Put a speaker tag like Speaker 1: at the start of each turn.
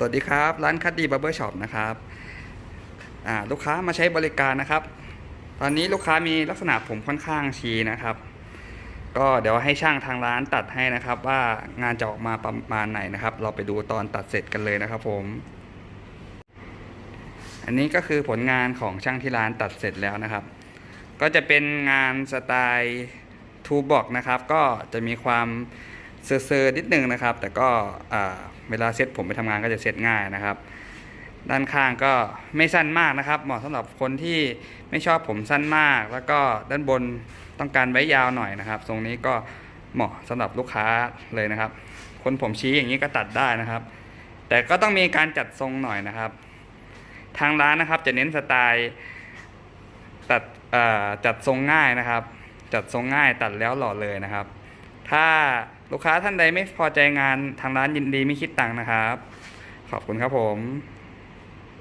Speaker 1: สวัสดีครับ ร้านคัดดีบาร์เบอร์ช็อปนะครับลูกค้ามาใช้บริการนะครับ ตอนนี้ลูกค้ามีลักษณะผมค่อนข้างชีนะครับ ก็เดี๋ยวให้ช่างทางร้านตัดให้นะครับ ว่างานจะออกมาประมาณไหนนะครับ เราไปดูตอนตัดเสร็จกันเลยนะครับ ผม อันนี้ก็คือผลงานของช่างที่ร้านตัดเสร็จแล้วนะครับ ก็จะเป็นงานสไตล์ทูบ็อกนะครับ ก็จะมีความ เซอร์ๆนิดนึงนะครับ แต่ก็เวลาเซ็ตผมไปทำงานก็จะเซ็ตง่ายนะครับ ด้านข้างก็ไม่สั้นมากนะครับ เหมาะสำหรับคนที่ไม่ชอบผมสั้นมาก แล้วก็ด้านบนต้องการไว้ยาวหน่อยนะครับทรงนี้ก็เหมาะสำหรับลูกค้าเลยนะครับ คนผมชี้อย่างนี้ก็ตัดได้นะครับ แต่ก็ต้องมีการจัดทรงหน่อยนะครับ ทางร้านนะครับจะเน้นสไตล์ตัดจัดทรงง่ายนะครับ จัดทรงง่ายตัดแล้วหล่อเลยนะครับ ถ้า ลูกค้าท่านใดไม่พอใจงานทางร้านยินดีไม่คิดตังค์นะครับ ขอบคุณครับผม